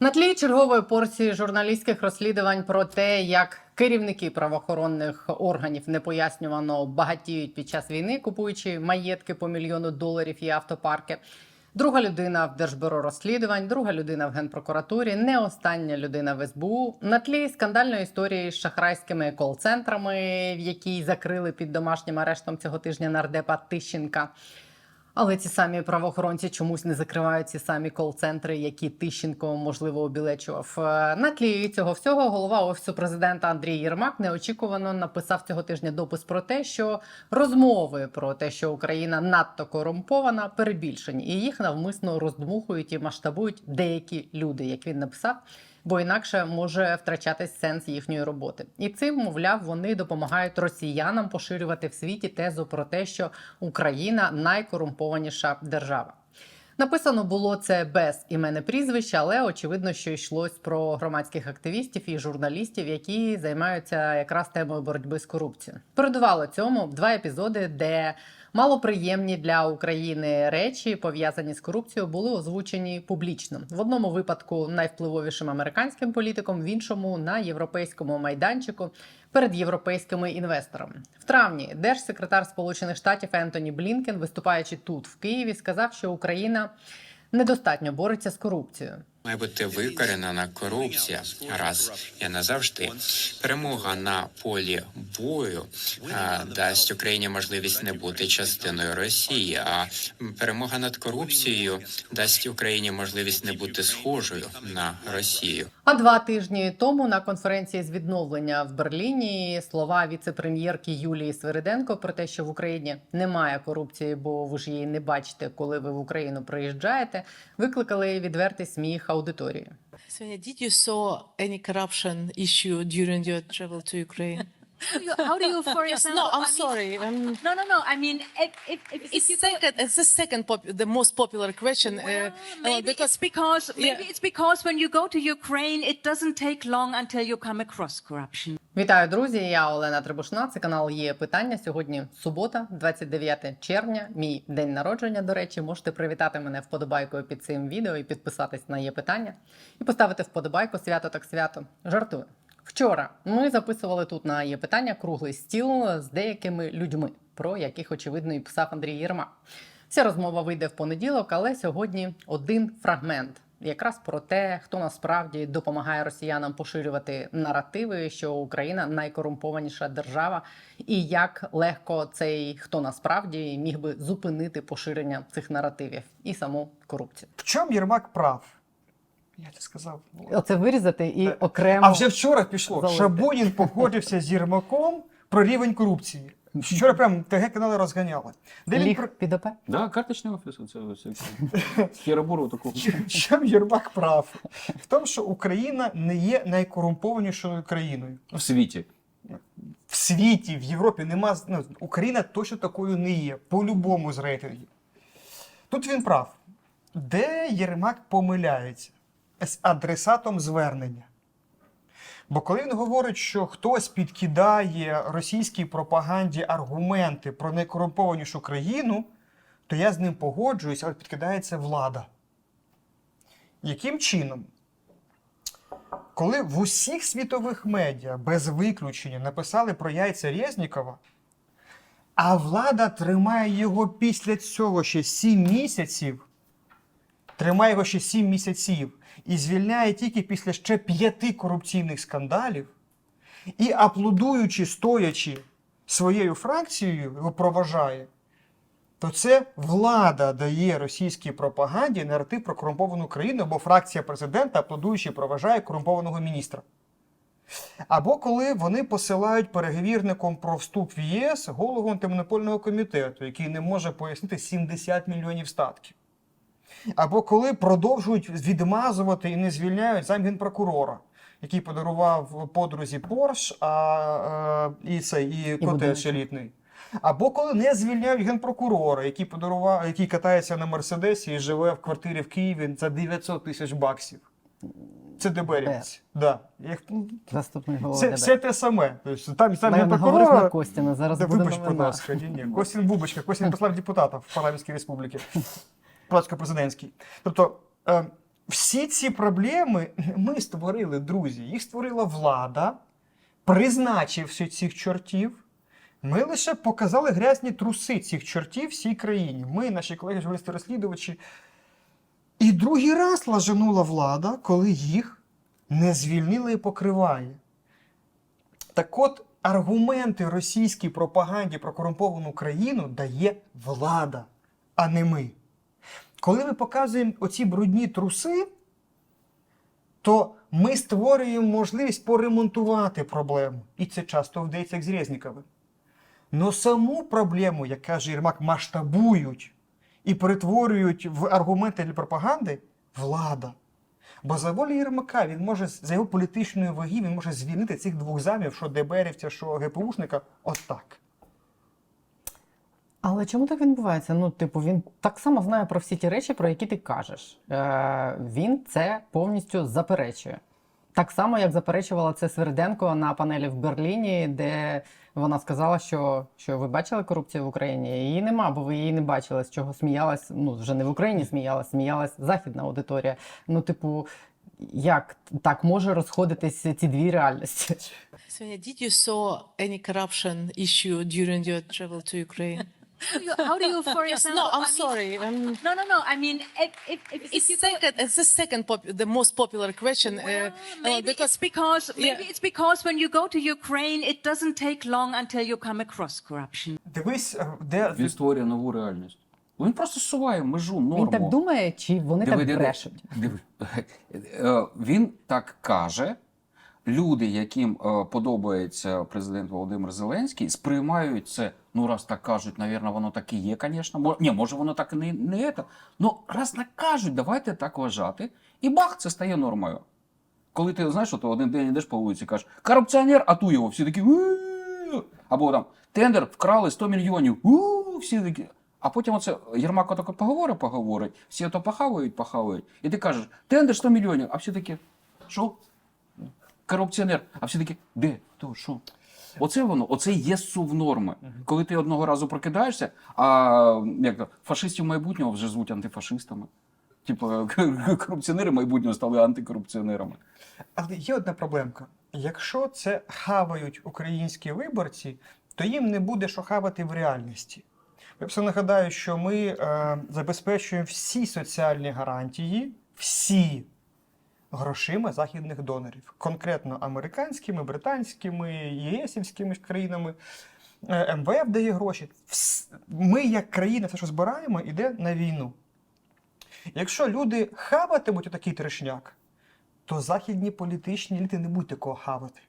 На тлі чергової порції журналістських розслідувань про те, як керівники правоохоронних органів непояснювано багатіють під час війни, купуючи маєтки по мільйону доларів і автопарки. Друга людина в Держбюро розслідувань, друга людина в генпрокуратурі, не остання людина в СБУ. На тлі скандальної історії з шахрайськими кол-центрами, в якій закрили під домашнім арештом цього тижня нардепа Тищенка. Але ці самі правоохоронці чомусь не закривають ці самі кол-центри, які Тищенко можливо обілечував. Е, На тлі цього всього голова офісу президента Андрій Єрмак неочікувано написав цього тижня допис про те, що розмови про те, що Україна надто корумпована, перебільшені, і їх навмисно роздмухують і масштабують деякі люди, як він написав. Бо інакше може втрачатись сенс їхньої роботи, і цим, мовляв, вони допомагають росіянам поширювати в світі тезу про те, що Україна найкорумпованіша держава. Написано було це без імени прізвища, але очевидно, що йшлось про громадських активістів і журналістів, які займаються якраз темою боротьби з корупцією. Передувало цьому два епізоди, де малоприємні для України речі, пов'язані з корупцією, були озвучені публічно. В одному випадку найвпливовішим американським політиком, в іншому на європейському майданчику перед європейськими інвесторами. В травні держсекретар Сполучених Штатів Ентоні Блінкен, виступаючи тут в Києві, сказав, що Україна недостатньо бореться з корупцією. Має бути викоренена корупція раз і назавжди. Перемога на полі бою а, дасть Україні можливість не бути частиною Росії. А перемога над корупцією дасть Україні можливість не бути схожою на Росію. А два тижні тому на конференції з відновлення в Берліні слова віце-прем'єрки Юлії Свириденко про те, що в Україні немає корупції, бо ви ж її не бачите, коли ви в Україну приїжджаєте, викликали відвертий сміх аудиторії. Sonia, did you saw any corruption issue during your travel to Ukraine? How do you, how do you for Yes, example? no, I'm I mean- sorry. Um, No, no, no. I mean, if if if, it's, if you go, it's the second, pop- the most popular question. well, uh, maybe because it's because maybe Yeah. it's because when you go to Ukraine, it doesn't take long until you come across corruption. Вітаю, друзі! Я Олена Требушна. Це канал є питання. Сьогодні субота, 29 червня. Мій день народження. До речі, можете привітати мене вподобайкою під цим відео і підписатись на є питання. І поставити вподобайку свято так свято. Жартую. Вчора ми записували тут на є питання круглий стіл з деякими людьми, про яких очевидно і писав Андрій Єрмак. Ця розмова вийде в понеділок, але сьогодні один фрагмент. Якраз про те, хто насправді допомагає росіянам поширювати наративи, що Україна найкорумпованіша держава, і як легко цей хто насправді міг би зупинити поширення цих наративів і саму корупцію. В чому Єрмак прав? Я це сказав. Оце вирізати і Е, окремо А вже вчора пішло. залити. Шабунін погодився з Єрмаком про рівень корупції. Вчора прям ТГ канали розганяли. Де він ліг про під ОП. Да, карточний офіс, ось хіробуру такого. в чому Єрмак прав? В тому, що Україна не є найкорумпованішою країною. В світі. В світі, в Європі нема. Ну, Україна точно такою не є. По-любому з рейтингів. Тут він прав. Де Єрмак помиляється з адресатом звернення? Бо коли він говорить, що хтось підкидає російській пропаганді аргументи про найкорумпованішу країну, то я з ним погоджуюсь, але підкидається влада. Яким чином? Коли в усіх світових медіа без виключення написали про яйця Резнікова, а влада тримає його після цього ще 7 місяців, тримає його ще 7 місяців і звільняє тільки після ще п'яти корупційних скандалів, і аплодуючи, стоячи своєю фракцією, його проважає, то це влада дає російській пропаганді наратив про корумповану країну, бо фракція президента, аплодуючи, проважає корумпованого міністра. Або коли вони посилають переговірником про вступ в ЄС голову антимонопольного комітету, який не може пояснити 70 мільйонів статків. Або коли продовжують відмазувати і не звільняють замгенпрокурора, який подарував подрузі Порш, а, е, і це, і котедж елітний. Або коли не звільняють генпрокурора, який подарував, який катається на Мерседесі і живе в квартирі в Києві за 900 тисяч баксів. Це ДБРівець. Да. Як- Заступник голови. Це, ДБР. все те саме. Тобто, там, там на. Костіна, зараз Да буде вибач, будь ласка, ні, ні. Костін Бубочка, Костін послав депутата в парламентській республіки. Президентський. Тобто, е, всі ці проблеми ми створили, друзі. Їх створила влада, призначивши цих чортів. Ми лише показали грязні труси цих чортів всій країні. Ми, наші колеги, журналісти-розслідувачі. І другий раз лажанула влада, коли їх не звільнила і покриває. Так от, аргументи російській пропаганді про корумповану країну дає влада, а не ми. Коли ми показуємо оці брудні труси, то ми створюємо можливість поремонтувати проблему. І це часто вдається як з Резніковим. Но саму проблему, як каже Єрмак, масштабують і перетворюють в аргументи для пропаганди влада. Бо за волі Єрмака він може за його політичної ваги він може звільнити цих двох замів, що ДБРівця, що ГПУшника, отак. Але чому так відбувається? Ну, типу, він так само знає про всі ті речі, про які ти кажеш. Е, він це повністю заперечує. Так само, як заперечувала це Сверденко на панелі в Берліні, де вона сказала, що, що ви бачили корупцію в Україні? Її нема, бо ви її не бачили, з чого сміялась. Ну, вже не в Україні сміялась, сміялась західна аудиторія. Ну, типу, як так може розходитись ці дві реальності? Svenja, did you saw any corruption issue during your travel to Ukraine? How do you, how do you for yes, example? no, I'm I mean- sorry. Um, No, no, no. I mean, if, if, if, if it's, you go, it's the second, pop- the most popular question. Well, uh, maybe because it's because maybe Yeah. it's because when you go to Ukraine, it doesn't take long until you come across corruption. Дивись, е, де Він створює нову реальність. Він просто суває межу, норму. Він так думає, чи вони Диви, так диви, брешуть? диви. Е, Він так каже. Люди, яким е, подобається президент Володимир Зеленський, сприймають це. Ну, раз так кажуть, навірно, воно так і є, звісно. Ні, може, воно так і не, не це. Ну, раз так кажуть, давайте так вважати. І бах, це стає нормою. Коли ти знаєш, що ти один день йдеш по вулиці, кажеш, корупціонер, а ту його, всі такі. Або там тендер вкрали 100 мільйонів. Всі такі. А потім оце Єрмак отако поговорить, поговорить, всі ото похавають, похавають. І ти кажеш, тендер 100 мільйонів, а всі такі, що? Корупціонер. А всі такі, де? Хто? Що? Оце воно, оце є сув норми. Коли ти одного разу прокидаєшся, а як то, фашистів майбутнього вже звуть антифашистами. Типу, корупціонери майбутнього стали антикорупціонерами. Але є одна проблемка. Якщо це хавають українські виборці, то їм не буде що хавати в реальності. Я просто нагадаю, що ми е, забезпечуємо всі соціальні гарантії, всі грошима західних донорів, конкретно американськими, британськими, єсівськими країнами. Е, МВФ дає гроші. Ми, як країна, все, що збираємо, йде на війну. Якщо люди хаватимуть отакий трешняк, то західні політичні еліти не будуть такого хавати.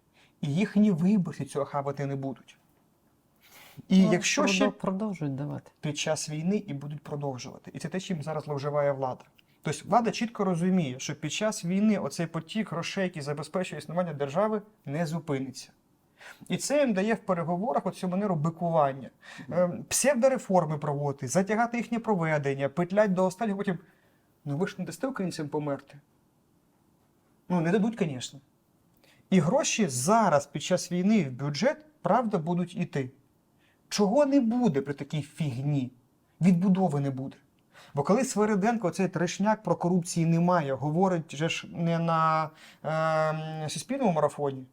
І їхні виборці цього хавати не будуть. І Ну, якщо продов- ще продовжують давати. під час війни і будуть продовжувати. І це те, чим зараз зловживає влада. Тобто влада чітко розуміє, що під час війни оцей потік грошей, який забезпечує існування держави, не зупиниться. І це їм дає в переговорах оцю манеру бикування, Ем, псевдореформи проводити, затягати їхнє проведення, петлять до останнього, потім. Ну ви ж не дасте українцям померти. Ну, не дадуть, звісно. І гроші зараз під час війни в бюджет, правда, будуть іти. Чого не буде при такій фігні? Відбудови не буде. Бо коли Свериденко цей трешняк про корупції немає, говорить же ж не на е, суспільному марафоні,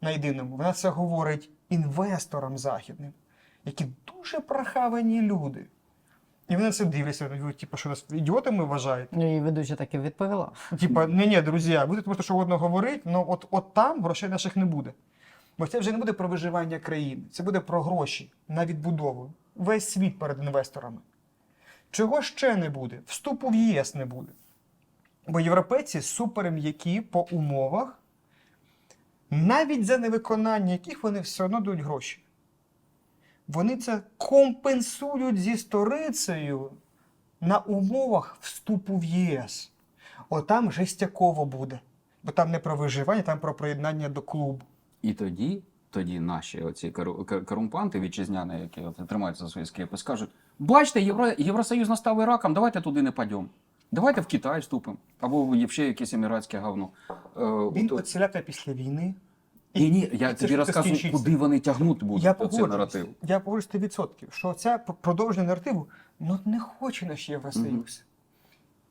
на єдиному, вона це говорить інвесторам західним, які дуже прохавані люди. І вони це дивляться, ну, типу, що нас ідіотами вважають. Ну і ведуча так і відповіла. Типа, ні, ні, друзі, ви тут можете що угодно говорити, але от, от там грошей наших не буде. Бо це вже не буде про виживання країни, це буде про гроші на відбудову. Весь світ перед інвесторами. Чого ще не буде? Вступу в ЄС не буде. Бо європейці супер м'які по умовах, навіть за невиконання яких вони все одно дають гроші. Вони це компенсують зі сторицею на умовах вступу в ЄС. Отам жестяково буде. Бо там не про виживання, там про приєднання до клубу. І тоді, тоді наші оці корумпанти вітчизняні, які тримаються за свої скрепи, скажуть: бачите, Євро, Євросоюз настав раком, давайте туди не падемо. Давайте в Китай вступимо. Або в ще якесь еміратське говно. Е, Він от- оціляє після війни. Ні, ні, я це тобі розказую, скінчиться. куди вони тягнути будуть Я цей наратив. Я погоджуюсь 100%, що це продовження наративу ну, не хоче наш Євросоюз.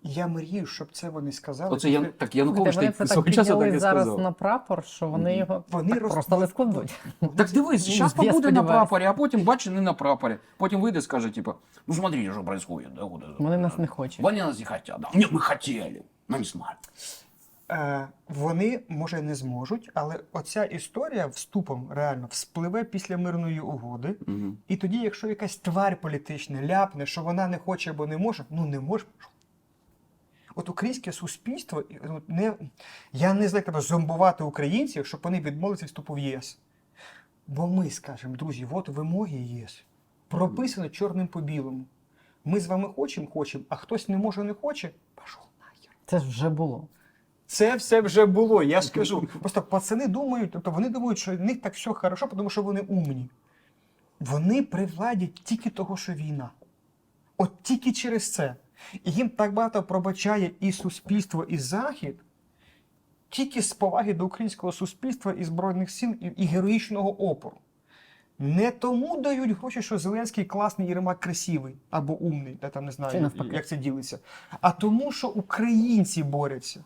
Я мрію, щоб це вони сказали. Оце я так Янукович вони так це свого так часу так і зараз сказав. на прапор, що вони його Вони так роз- просто не складуть. Так дивись, Ну, зараз я побуде на прапорі, а потім бачиш не на прапорі. Потім вийде і скаже, типу, ну смотрите, що происходит. Да. Вони нас не хочуть. Вони нас не хотят. Да. Ні, ми хотіли. Ну, не знаю. Е, вони, може, не зможуть, але оця історія вступом реально вспливе після мирної угоди. Угу. І тоді, якщо якась тварь політична ляпне, що вона не хоче або не може, ну не може. От українське суспільство, от не, я не знаю, треба зомбувати українців, щоб вони відмовилися вступу в ЄС. Бо ми скажемо, друзі, от вимоги ЄС. Прописано чорним по білому. Ми з вами хочемо, хочемо, а хтось не може, не хоче. Пішов нахер. Це ж вже було. Це все вже було, я ж кажу. Просто пацани думають, тобто вони думають, що в них так все хорошо, тому що вони умні. Вони при владі тільки того, що війна. От тільки через це. І їм так багато пробачає і суспільство, і Захід, тільки з поваги до українського суспільства і Збройних сил, і, і героїчного опору. Не тому дають гроші, що Зеленський класний Єрмак красивий або умний, я там не знаю, як це ділиться. А тому, що українці борються.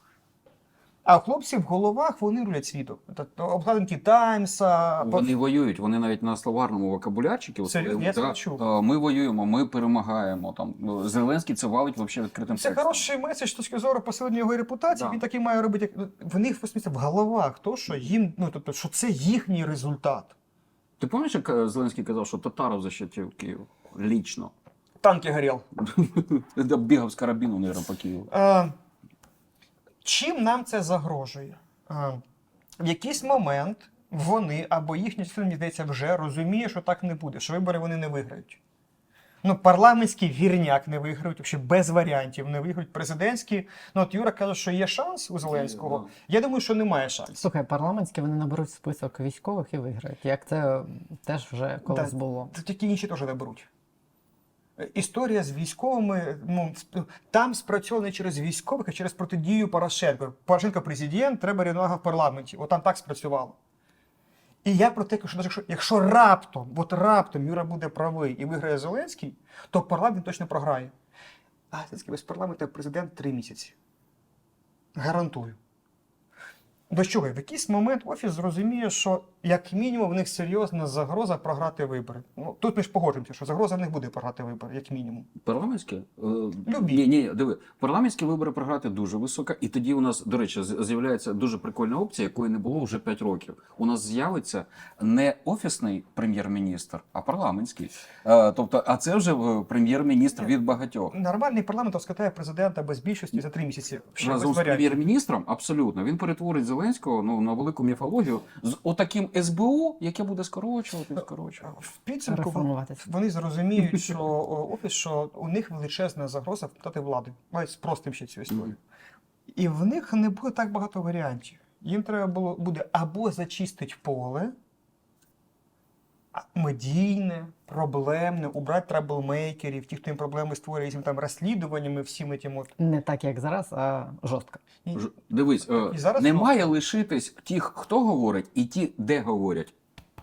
А хлопці в головах вони рулять світом. Тобто обкладинки Таймса, Вони воюють, вони навіть на словарному вокабулярчику. Я це чув. е, Ми воюємо, ми перемагаємо. Там ну, Зеленський це валить вообще відкритим Це текстом. хороший меседж з точки зору посилення його репутації. Да. Він такий має робити. як- ну, В них в головах то, що їм, ну тобто, що це їхній результат. Ти пам'ятаєш, як е, Зеленський казав, що Татаров защитив Київ? Лічно. Танки горіл. Бігав з карабіну, мабуть, по Києву. Е, чим нам це загрожує? В якийсь момент вони або їхня частина, мені здається, вже розуміє, що так не буде, що вибори вони не виграють. Ну, парламентський вірняк не виграють, взагалі без варіантів не виграють. Президентські. Ну, от Юра каже, що є шанс у Зеленського. Я думаю, що немає шансів. Слухай, парламентські вони наберуть список військових і виграють. Як це теж вже колись Да. було. Це тільки інші теж не беруть. Е, Історія з військовими, ну, там спрацьована через військових, а через протидію Порошенко. Порошенко президент, треба рівновага в парламенті. От там так спрацювало. І я про те, що якщо, якщо раптом, от раптом Юра буде правий і виграє Зеленський, то парламент точно програє. А Зеленський без парламенту президент три місяці. Гарантую. До чого? В якийсь момент офіс зрозуміє, що як мінімум в них серйозна загроза програти вибори. Ну, тут ми ж погоджуємося, що загроза в них буде програти вибори, як мінімум. Парламентські? Е, Любі. Ні, ні, диви. Парламентські вибори програти дуже висока. І тоді у нас, до речі, з'являється дуже прикольна опція, якої не було вже 5 років. У нас з'явиться не офісний прем'єр-міністр, а парламентський. Е, тобто, а це вже е, прем'єр-міністр від багатьох. Нормальний парламент розкатає президента без більшості за три місяці. Ще Разом з прем'єр-міністром, абсолютно, він перетворить Зеленського ну, на велику міфологію з отаким СБУ, яке буде скорочувати, скорочувати. В підсумку вони зрозуміють, що офіс, що у них величезна загроза втратити влади. Мають спростим ще цю історію. І в них не буде так багато варіантів. Їм треба було буде або зачистити поле, медійне, проблемне, убрати траблмейкерів, ті, хто їм проблеми створює різними там розслідуваннями, всім этим от. Не так, як зараз, а жорстко. І- Ж- Дивись, е, І зараз не має лишитись тих, хто говорить, і ті, де говорять.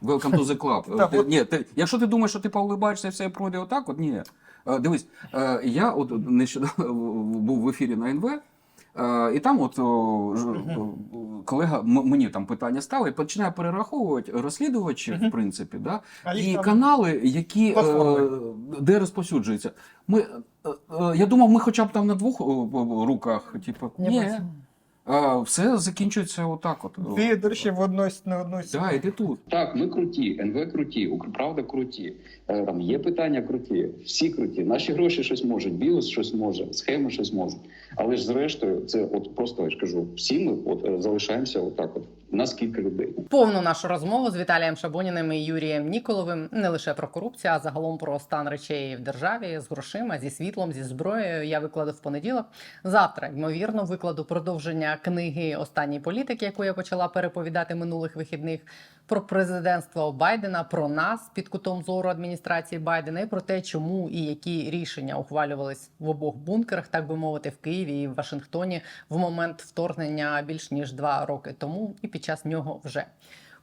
Welcome to the club. Так, Ти- от- ні, ти, якщо ти думаєш, що ти поулибаєшся і все пройде отак, от ні. Е, Дивись, е, я от нещодавно був в ефірі на НВ. Е, І там, от ж- колега м- мені там питання ставить, починає перераховувати розслідувачі, в принципі, да? І канали, які е, де розповсюджуються. Ми, е, е, я думав, ми хоча б там на двох руках, типу, Ні. А, все закінчується отак. От. Дві до в одній на одну Да, і ти тут. Так, ми круті, НВ круті, Укрправда круті. Е, Там є питання круті, всі круті. Наші гроші щось можуть, біос щось може, схеми щось можуть. Але ж зрештою, це от просто я ж кажу, всі ми от е, залишаємося отак. От нас кілька людей. Повну нашу розмову з Віталієм Шабуніним і Юрієм Ніколовим не лише про корупцію, а загалом про стан речей в державі з грошима, зі світлом, зі зброєю. Я викладу в понеділок. Завтра ймовірно викладу продовження книги Останній політик, яку я почала переповідати минулих вихідних. Про президентство Байдена, про нас під кутом зору адміністрації Байдена і про те, чому і які рішення ухвалювались в обох бункерах, так би мовити, в Києві і в Вашингтоні в момент вторгнення більш ніж два роки тому, і під час нього вже.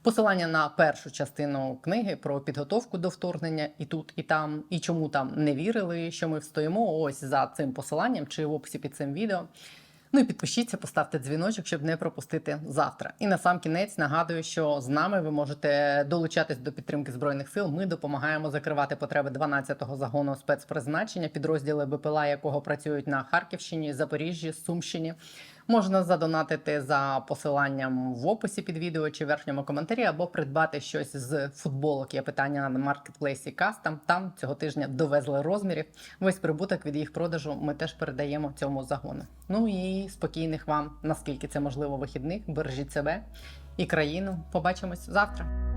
Посилання на першу частину книги про підготовку до вторгнення і тут, і там, і чому там не вірили, що ми встоїмо. Ось за цим посиланням чи в описі під цим відео. Ну і підпишіться, поставте дзвіночок, щоб не пропустити завтра. І на сам кінець нагадую, що з нами ви можете долучатись до підтримки збройних сил. Ми допомагаємо закривати потреби 12-го загону спецпризначення, підрозділи БПЛА, якого працюють на Харківщині, Запоріжжі, Сумщині. Можна задонатити за посиланням в описі під відео чи верхньому коментарі, або придбати щось з футболок. Є питання на маркетплейсі Кастам. Там цього тижня довезли розмірів. Весь прибуток від їх продажу ми теж передаємо цьому загону. Ну і спокійних вам, наскільки це можливо, вихідних. Бережіть себе і країну. Побачимось завтра.